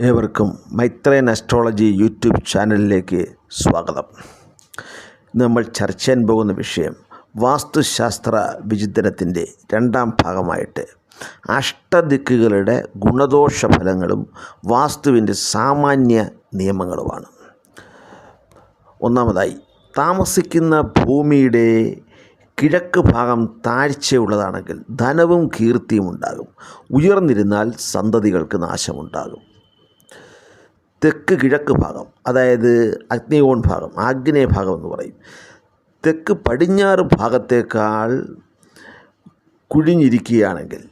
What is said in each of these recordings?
ഏവർക്കും മൈത്രേൻ astrology YouTube ചാനലിലേക്ക് സ്വാഗതം. ഇന്ന് നമ്മൾ ചർച്ച ചെയ്യാൻ പോകുന്ന വിഷയം വാസ്തുശാസ്ത്ര വിചിന്തനത്തിന്റെ രണ്ടാം ഭാഗമായിട്ട് അഷ്ടദിക്കുകളുടെ ഗുണദോഷ ഫലങ്ങളും വാസ്തുവിന്റെ സാമാന്യ നിയമങ്ങളുമാണ്. ഒന്നാമതായി താമസിക്കുന്ന ഭൂമിയുടെ കിഴക്ക് ഭാഗം താഴ്ചയുള്ളതാണെങ്കിൽ ധനവും കീർത്തിയും ഉണ്ടാകും. ഉയർന്നിരുന്നാൽ സന്തതികൾക്ക് നാശമുണ്ടാകും. തെക്ക് കിഴക്ക് ഭാഗം അതായത് അഗ്നികോൺ ഭാഗം ആഗ്നേയ ഭാഗം എന്ന് പറയും. തെക്ക് പടിഞ്ഞാറ് ഭാഗത്തേക്കാൾ കുഴിഞ്ഞിരിക്കുകയാണെങ്കിൽ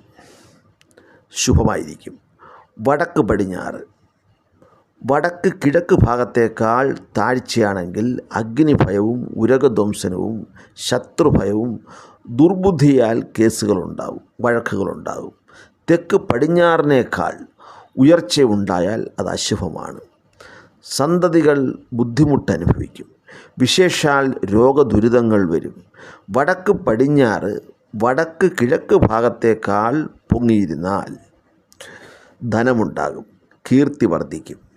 ശുഭമായിരിക്കും. വടക്ക് പടിഞ്ഞാറ് വടക്ക് കിഴക്ക് ഭാഗത്തേക്കാൾ താഴ്ചയാണെങ്കിൽ അഗ്നിഭയവും ഉരകധ്വംസനവും ശത്രുഭയവും ദുർബുദ്ധിയാൽ കേസുകളുണ്ടാവും വഴക്കുകളുണ്ടാവും. തെക്ക് പടിഞ്ഞാറിനേക്കാൾ ഉയർച്ചയുണ്ടായാൽ അത് അശുഭമാണ്. സന്തതികൾ ബുദ്ധിമുട്ട് അനുഭവിക്കും. വിശേഷാൽ രോഗദുരിതങ്ങൾ വരും. വടക്ക് പടിഞ്ഞാറ് വടക്ക് കിഴക്ക് ഭാഗത്തേക്കാൾ പൊങ്ങിയിരുന്നാൽ ധനമുണ്ടാകും കീർത്തി വർദ്ധിക്കും.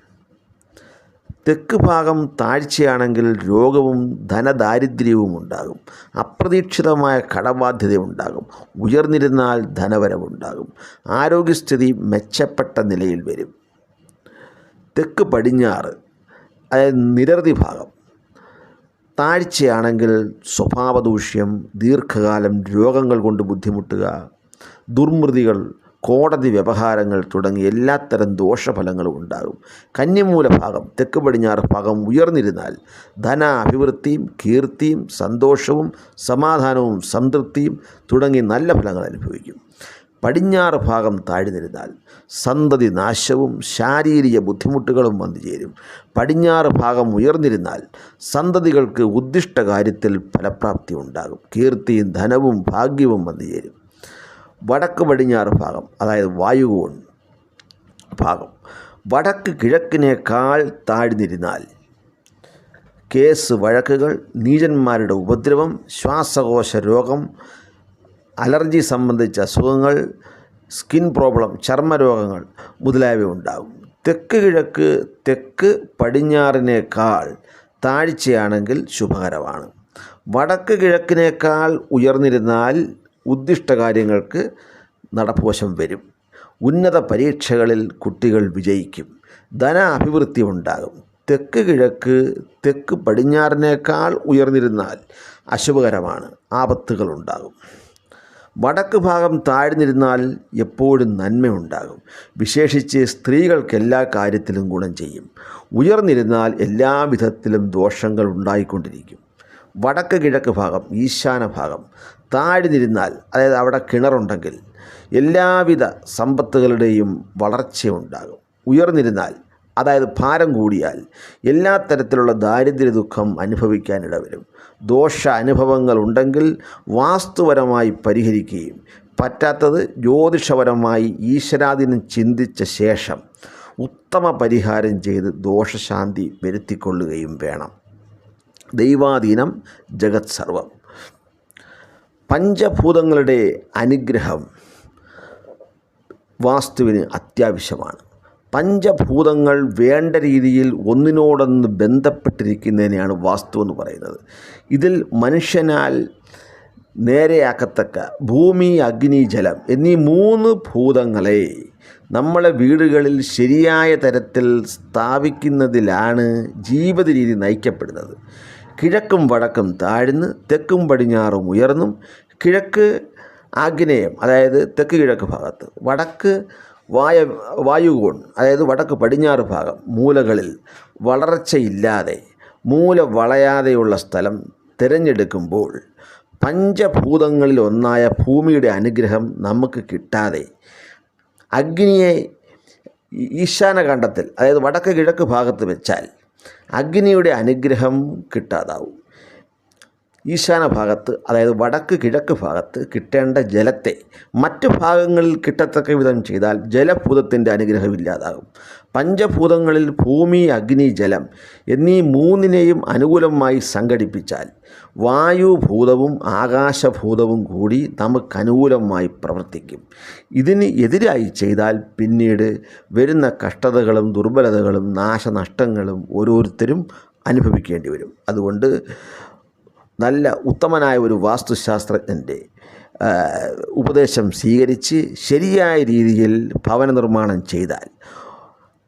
തെക്ക് ഭാഗം താഴ്ചയാണെങ്കിൽ രോഗവും ധനദാരിദ്ര്യവും ഉണ്ടാകും അപ്രതീക്ഷിതമായ കടബാധ്യത ഉണ്ടാകും ഉയർന്നിരുന്നാൽ ധനവരവുണ്ടാകും. ആരോഗ്യസ്ഥിതി മെച്ചപ്പെട്ട നിലയിൽ വരും. തെക്ക് പടിഞ്ഞാറ് അതായത് നിരവധി ഭാഗം. താഴ്ചയാണെങ്കിൽ സ്വഭാവദൂഷ്യം ദീർഘകാലം രോഗങ്ങൾ കൊണ്ട് ബുദ്ധിമുട്ടുക ദുർമൃതികൾ കോടതി വ്യവഹാരങ്ങൾ തുടങ്ങി എല്ലാത്തരം ദോഷഫലങ്ങളും ഉണ്ടാകും. കന്നിമൂല ഭാഗം തെക്ക് പടിഞ്ഞാറ് ഭാഗം ഉയർന്നിരുന്നാൽ ധന അഭിവൃദ്ധിയും കീർത്തിയും സന്തോഷവും സമാധാനവും സംതൃപ്തിയും തുടങ്ങി നല്ല ഫലങ്ങൾ അനുഭവിക്കും. പടിഞ്ഞാറ് ഭാഗം താഴ്ന്നിരുന്നാൽ സന്തതി നാശവും ശാരീരിക ബുദ്ധിമുട്ടുകളും വന്നു ചേരും. പടിഞ്ഞാറ് ഭാഗം ഉയർന്നിരുന്നാൽ സന്തതികൾക്ക് ഉദ്ദിഷ്ട കാര്യത്തിൽ ഫലപ്രാപ്തി ഉണ്ടാകും. കീർത്തിയും ധനവും ഭാഗ്യവും വന്നു ചേരും. വടക്ക് പടിഞ്ഞാറ് ഭാഗം അതായത് വായുകോൺ ഭാഗം. വടക്ക് കിഴക്കിനേക്കാൾ താഴ്ന്നിരുന്നാൽ കേസ് വഴക്കുകൾ നീചന്മാരുടെ ഉപദ്രവം ശ്വാസകോശ രോഗം അലർജി സംബന്ധിച്ച അസുഖങ്ങൾ സ്കിൻ പ്രോബ്ലം ചർമ്മരോഗങ്ങൾ മുതലായവ ഉണ്ടാകും. തെക്ക് കിഴക്ക് തെക്ക് പടിഞ്ഞാറിനേക്കാൾ താഴ്ചയാണെങ്കിൽ ശുഭകരമാണ്. വടക്ക് കിഴക്കിനേക്കാൾ ഉയർന്നിരുന്നാൽ ഉദ്ദിഷ്ട കാര്യങ്ങൾക്ക് നടപ്പുവശം വരും. ഉന്നത പരീക്ഷകളിൽ കുട്ടികൾ വിജയിക്കും. ധന അഭിവൃദ്ധി ഉണ്ടാകും. തെക്ക് കിഴക്ക് തെക്ക് പടിഞ്ഞാറിനേക്കാൾ ഉയർന്നിരുന്നാൽ അശുഭകരമാണ്. ആപത്തുകളുണ്ടാകും വടക്ക് ഭാഗം താഴ്ന്നിരുന്നാൽ എപ്പോഴും നന്മയുണ്ടാകും. വിശേഷിച്ച് സ്ത്രീകൾക്ക് എല്ലാ കാര്യത്തിലും ഗുണം ചെയ്യും. ഉയർന്നിരുന്നാൽ എല്ലാവിധത്തിലും ദോഷങ്ങൾ ഉണ്ടായിക്കൊണ്ടിരിക്കും. വടക്ക് കിഴക്ക് ഭാഗം ഈശാന ഭാഗം. താഴ്ന്നിരുന്നാൽ അതായത് അവിടെ കിണറുണ്ടെങ്കിൽ എല്ലാവിധ സമ്പത്തുകളുടെയും വളർച്ചയുണ്ടാകും. ഉയർന്നിരുന്നാൽ അതായത് ഭാരം കൂടിയാൽ എല്ലാ തരത്തിലുള്ള ദാരിദ്ര്യ ദുഃഖം അനുഭവിക്കാനിട വരും ദോഷ അനുഭവങ്ങൾ ഉണ്ടെങ്കിൽ വാസ്തുപരമായി പരിഹരിക്കുകയും പറ്റാത്തത് ജ്യോതിഷപരമായി ഈശ്വരാധീനം ചിന്തിച്ച ശേഷം ഉത്തമ പരിഹാരം ചെയ്ത് ദോഷശാന്തി വരുത്തിക്കൊള്ളുകയും വേണം. ദൈവാധീനം ജഗത് സർവം. പഞ്ചഭൂതങ്ങളുടെ അനുഗ്രഹം വാസ്തുവിന് അത്യാവശ്യമാണ്. പഞ്ചഭൂതങ്ങൾ വേണ്ട രീതിയിൽ ഒന്നിനോടൊന്ന് ബന്ധപ്പെട്ടിരിക്കുന്നതിനെയാണ് വാസ്തു എന്ന് പറയുന്നത്. ഇതിൽ മനുഷ്യനാൽ നേരെയാക്കത്തക്ക ഭൂമി അഗ്നി ജലം എന്നീ മൂന്ന് ഭൂതങ്ങളെ നമ്മളെ വീടുകളിൽ ശരിയായ തരത്തിൽ സ്ഥാപിക്കുന്നതിലാണ് ജീവിത രീതി നയിക്കപ്പെടുന്നത്. കിഴക്കും വടക്കും താഴ്ന്ന് തെക്കും പടിഞ്ഞാറും ഉയർന്നും കിഴക്ക് ആഗ്നേയം അതായത് തെക്ക് കിഴക്ക് ഭാഗത്ത് വടക്ക് വായ വായുകോൺ അതായത് വടക്ക് പടിഞ്ഞാറ് ഭാഗം മൂലകളിൽ വളർച്ചയില്ലാതെ മൂല വളയാതെയുള്ള സ്ഥലം തിരഞ്ഞെടുക്കുമ്പോൾ പഞ്ചഭൂതങ്ങളിൽ ഒന്നായ ഭൂമിയുടെ അനുഗ്രഹം നമുക്ക് കിട്ടാതെ അഗ്നിയെ ഈശാനകണ്ഠത്തിൽ അതായത് വടക്ക് കിഴക്ക് ഭാഗത്ത് വെച്ചാൽ അഗ്നിയുടെ അനുഗ്രഹം കിട്ടാതാവും. ഈശാന ഭാഗത്ത് അതായത് വടക്ക് കിഴക്ക് ഭാഗത്ത് കിട്ടേണ്ട ജലത്തെ മറ്റ് ഭാഗങ്ങളിൽ കിട്ടത്തക്ക വിധം ചെയ്താൽ ജലഭൂതത്തിന്റെ അനുഗ്രഹം ഇല്ലാതാകും. പഞ്ചഭൂതങ്ങളിൽ ഭൂമി അഗ്നി ജലം എന്നീ മൂന്നിനെയും അനുകൂലമായി സംഘടിപ്പിച്ചാൽ വായുഭൂതവും ആകാശഭൂതവും കൂടി നമുക്ക് അനുകൂലമായി പ്രവർത്തിക്കും. ഇതിന് എതിരായി ചെയ്താൽ പിന്നീട് വരുന്ന കഷ്ടതകളും ദുർബലതകളും നാശനഷ്ടങ്ങളും ഓരോരുത്തരും അനുഭവിക്കേണ്ടി വരും. അതുകൊണ്ട് നല്ല ഉത്തമനായ ഒരു വാസ്തുശാസ്ത്രജ്ഞന്റെ ഉപദേശം സ്വീകരിച്ച് ശരിയായ രീതിയിൽ ഭവന നിർമ്മാണം ചെയ്താൽ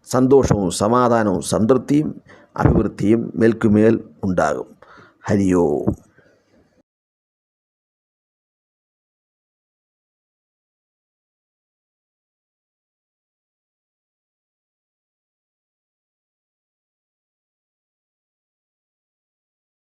സന്തോഷവും സമാധാനവും സംതൃപ്തിയും അഭിവൃദ്ധിയും മേൽക്കുമേൽ ഉണ്ടാകും. ഹരിയോ.